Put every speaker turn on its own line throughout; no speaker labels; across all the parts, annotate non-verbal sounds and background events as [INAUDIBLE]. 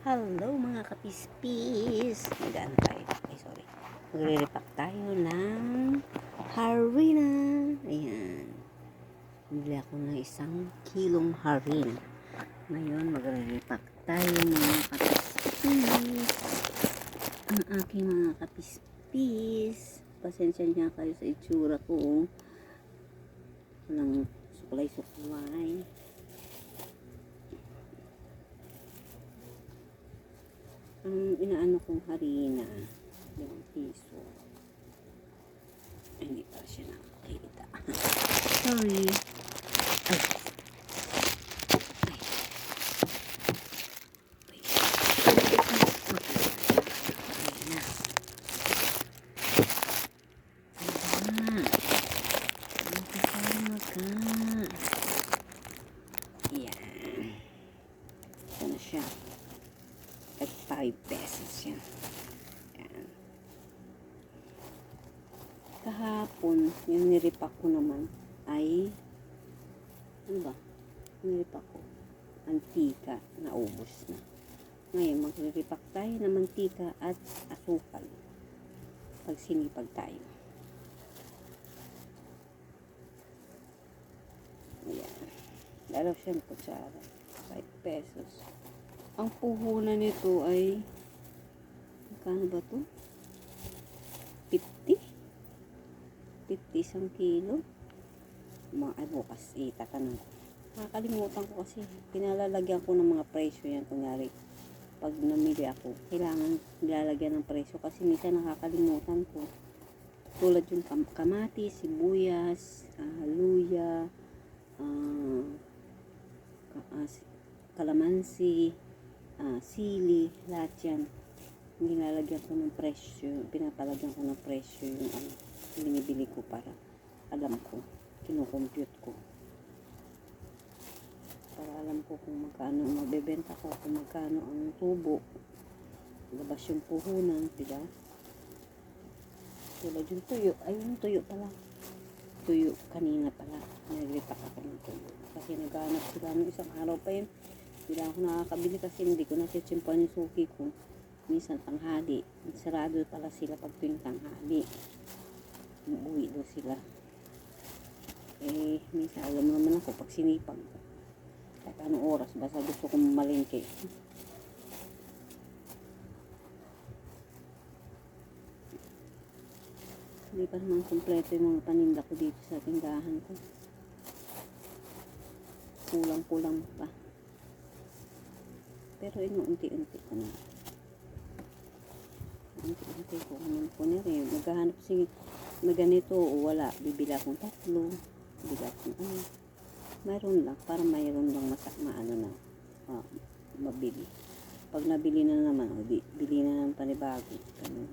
Hello mga kapispis! Magaan tayo. Ay, sorry. Magre-repack tayo ng harina. Ayan. Bili ako ng isang kilong harina. Ngayon, magre-repack tayo mga kapispis. Ang aking mga kapispis. Pasensya niya kayo sa itsura ko. Walang suklay-suklay. Ang inaano kong harina, limang piso. Hindi pa siya nakakita. Sorry. Ay. Ay. Wait. Harina. Harina. Magkasama ka. Yan. Ito na siya. At 5 pesos yan. Yan. Kahapon, yung niripak ko naman ay ano ba? Niripak ko. Antika na ubos na. Ngayon, magliripak tayo ng mantika at asukal. Pag sinipag tayo. Ayan. Dalaw siyang kutsara. 5 pesos. Ang puhunan nito ay magkano ba to? 50? 50 isang kilo? Mga ay bukas itatanong ko. Nakakalimutan ko kasi pinalalagyan ko ng mga presyo yan. Kunyari, pag namili ako, kailangan nilalagyan ng presyo kasi minsan nakakalimutan ko. Tulad yung kam- kamatis, sibuyas, ah, luya, ah, si- kalamansi, ah, sili, lahat yan. Nilalagyan ko ng presyo, pinapalagyan ko ng presyo yung ano, binibili ko para alam ko, kinukompute ko. Para alam ko kung magkano mabebenta ko, kung magkano ang tubo, labas yung puhunan, diba? Tulad yung tuyo, ay yung tuyo pala. Tuyo, kanina pala, nagripak ako ng tuyo. Kasi naghanap sila ng isang araw pa yun. Lang ako nakakabili kasi hindi ko nasitsimpan yung suki ko. Minsan tanghali. Sarado pala sila pag tuwing tanghali. Umuwi daw sila. Eh, minsan alam naman ako pag sinipag. Kahit anong oras, basta gusto kong malingke. Hindi pa naman kompleto yung mga paninda ko dito sa tindahan ko. Kulang-kulang pa. Pero inuunti-unti ko na. Unti-unti ko naman po na rin. Maghahanap si na ganito o wala. Bibila akong tatlo. Bibila akong ano. Mayroon lang. Para mayroon lang masak maano na. ah, mabili. Pag nabili na naman, o, di, bili na ng panibago. Ganun.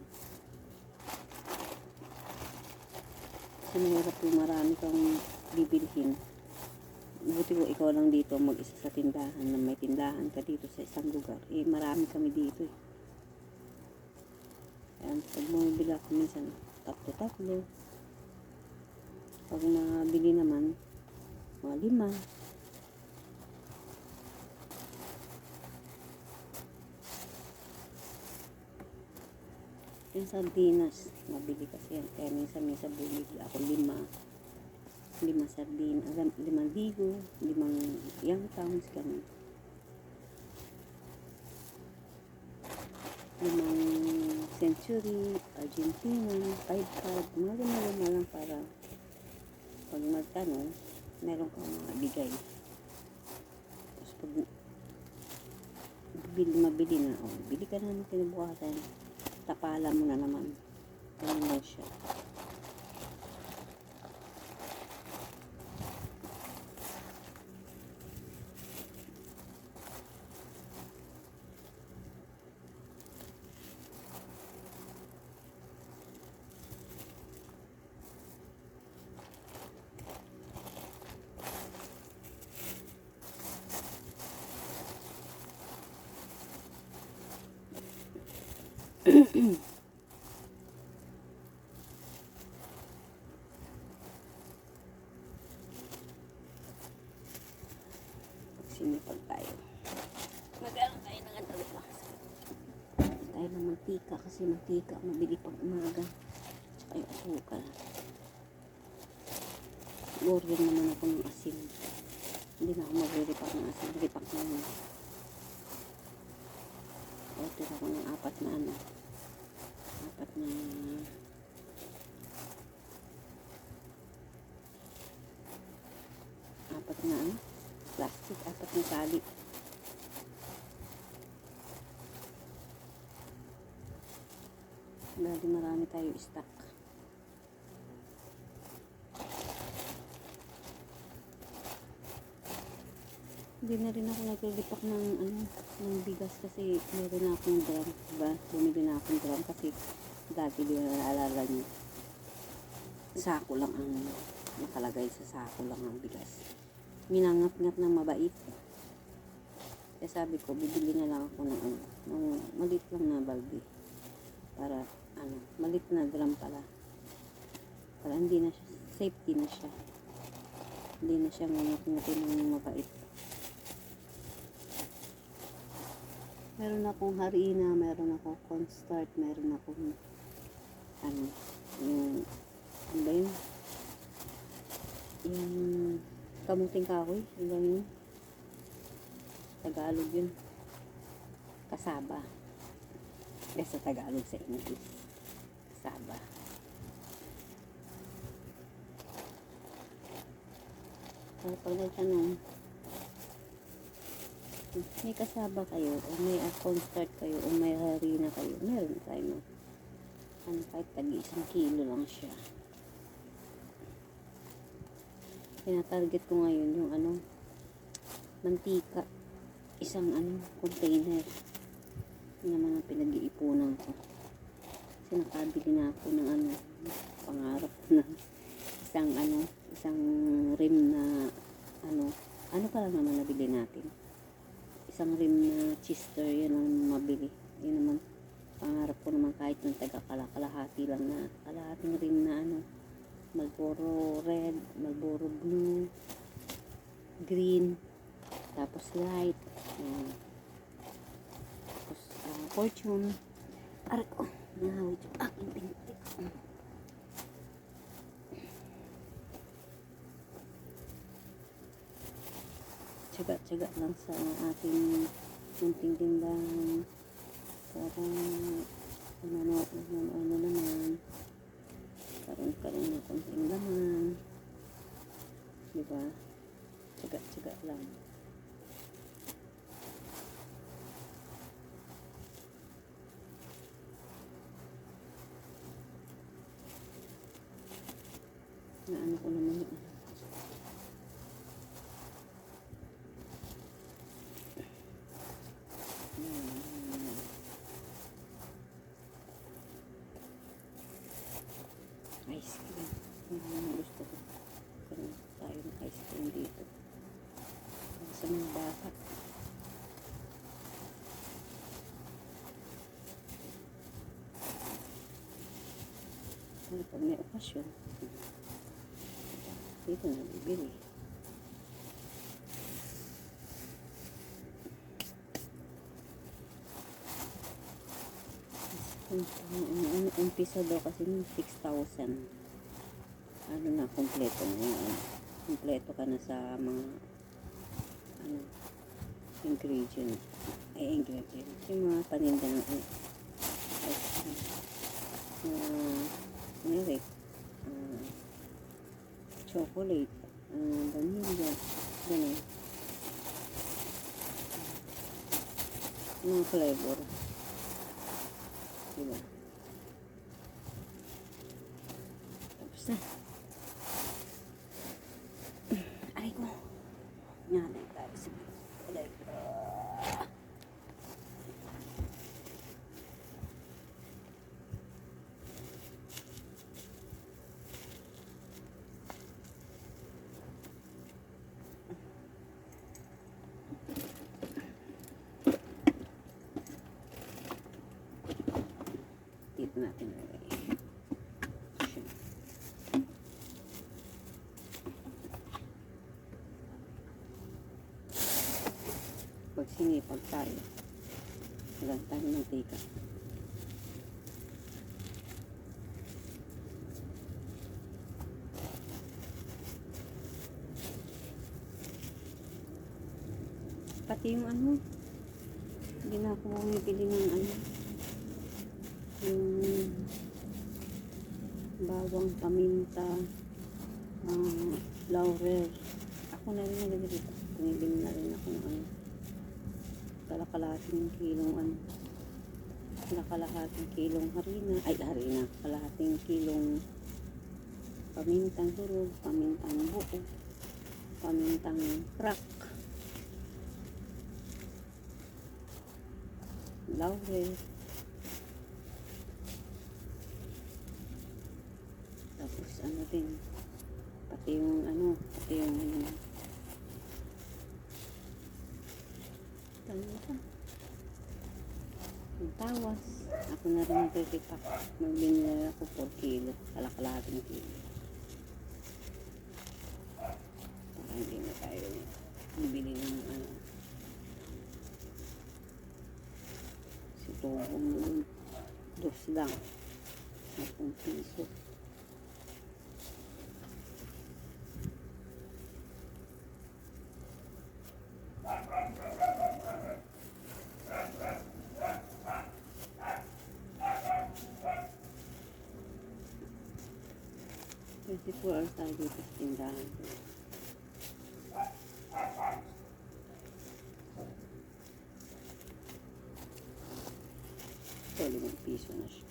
Kasi mahirap yung marami kang bibilhin. Buti ko ikaw lang dito mag-isa sa tindahan na may tindahan ka dito sa isang lugar. Eh, marami kami dito eh. Ayan, pag bumibili ako minsan, tatlo-tatlo. Pag nabili naman, mga lima. Yung sardinas, mabili kasi yan. Kaya minsan, minsan bumibili ako lima. Lima sardin, alam, limang ligo, limang young towns, ganun. Limang century, Argentina, five card, mga lima-lima lang para pag magtanong, meron kang mga bigay. Tapos pag bili, mabili na, oh, bili ka na ng kinabukasan, tapala mo na naman. Ganun lang siya. [CLEARS THROAT] Sinipag tayo. Mag-ano tayo ng ano ba? mantika kasi mantika mabili pang umaga. Tsaka yung asukal. Order naman ako ng asin. Hindi na ako magre-repack ng asin. Repack na yun. Order ako ng apat na ano. Apat na apat na ano. Plastic. Apat na tali. Dahil marami tayo stock. Hindi na rin ako nagre-repack ng ano, ng bigas kasi meron na akong drum, diba? Bumili na akong drum kasi dati di ba naalala niyo. Sako lang ang nakalagay sa sako lang ang bigas. Minangat-ngat ng mabait. Kaya sabi ko, bibili na lang ako ng ano, ng maliit lang na balde. Para ano, maliit na drum pala. Para hindi na siya, safety na siya. Hindi na siya ngangat-ngatin ng mabait. Meron akong harina, meron akong cornstarch, meron akong ano, yung, ano ba yun? Yung kamuting kahoy, ano yun? Tagalog yun. Kasaba. Eh, sa Tagalog sa English. Kasaba. Kaya pag nagtanong, may kasaba kayo o may account start kayo o may harina kayo, meron tayo no? ano kahit tag isang kilo lang siya. Tinatarget ko ngayon yung ano mantika. Isang ano container yun naman ang pinag-iipunan ko. Kasi nakabili na ako ng ano pangarap na isang ano isang rim na ano ano pa lang naman nabili natin isang rim na chister yan ang mabili yun naman pangarap ko naman kahit ng taga kalakalahati lang na kalahating rim na ano Malboro red Malboro blue green tapos light yan. tapos ah, fortune aray ko nahawit yung aking pinti tsaga-tsaga lang sa ating munting tindahan. Para ano, ano, ano, ano naman karoon karoon ng konting laman diba tsaga-tsaga lang na ano ko naman yung ice cream. Ang gusto ko. Karoon tayo ng ice cream dito. Para Sa mga bata. Ano pag may okasyon. Dito na bibili. Ang umpisa daw kasi ng 6,000. Ano na, kompleto na yan. Kompleto ka na sa mga ano, ingredient. Ay, ingredient. Yung mga paninda ng ano, cream. Uh, milk. Uh, chocolate. Uh, vanilla. Ganun. Mga flavor. Diba? Tapos na. Aray ko. Nanay singipag tayo. Lagyan tayo ng mantika. Pati yung ano, hindi na ako bumibili ng ano, yung bawang paminta, ah, uh, laurel. Ako na rin nagagawin. Bumibili na rin ako ng ano kalakalating kilong ano, kalakalating kilong harina, ay harina, kalahating kilong pamintang durog, pamintang buo, pamintang crack, laurel, tapos ano din, pati yung ano, pati yung ano, ano pa, yung tawas, ako na rin nagpipipak, magbinila ako 4 kilo, kalakalating kilo. Para hindi na tayo bibili ng ano, si Tobong dos lang, 10 piso. Twenty-four hours tayo dito sa tindahan. Ito, limang piso na siya.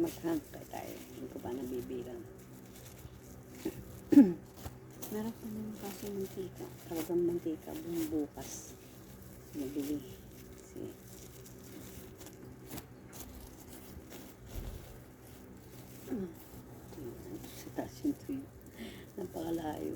Mag-hangkay tayo. Hindi ko pa nabibilang. [COUGHS] Meron pa naman kasi mantika. Talagang mantika. Buong bukas. Nabili. Kasi Ah, sa taas yung tuyo. Napakalayo.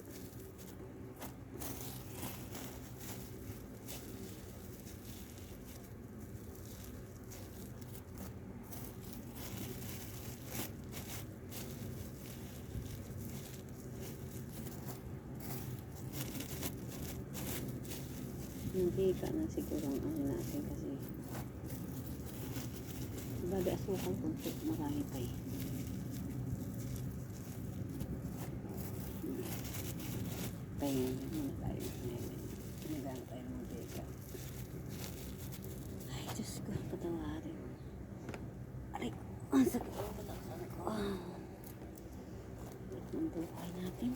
Hindi ka na siguro ang ano natin kasi Baga asukal konti, marami pa eh. Pahinga muna tayo. Pinagaan tayo ng mantika. Ay, Diyos ko, patawarin. Aray ko, ang sakit ang pataksan ko. Ah. Ang buhay natin.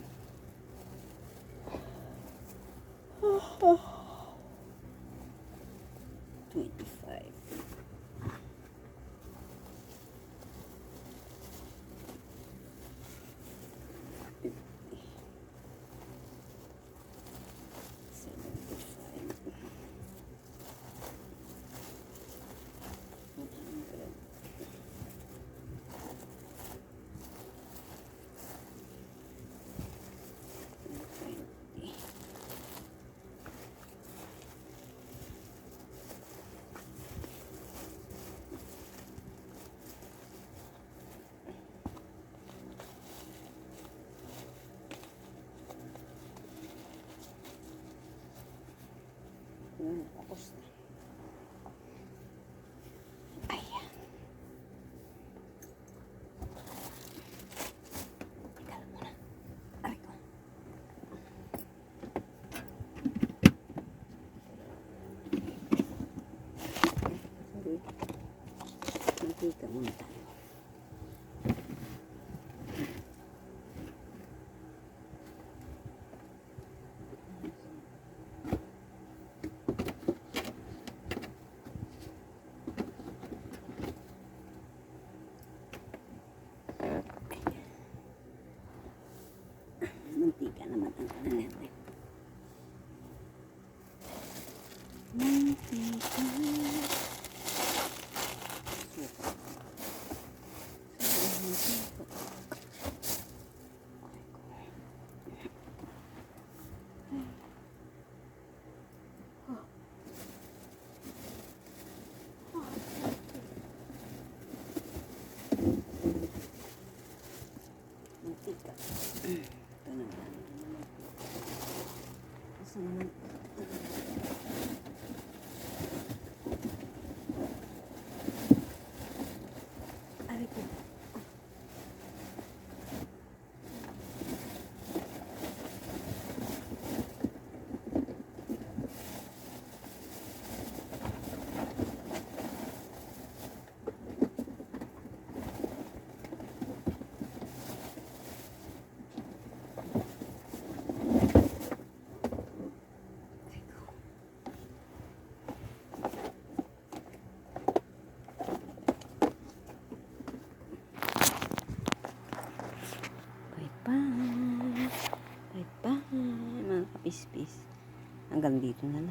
Twenty-five. Fifty. Seventy-five. One hundred. Twenty. Yan, tapos na. Ayan. Teka lang muna. Aray ko. Sorry. Mantika muna tayo. naman ang ano natin. Mantika. Suka. Suka, mantika. Ay, ko. Mantika. Ito naman. Asa naman? Aray ko. Bye-bye. Bye-bye, mga kapispis. Hanggang dito na lang. Bye-bye. Love you.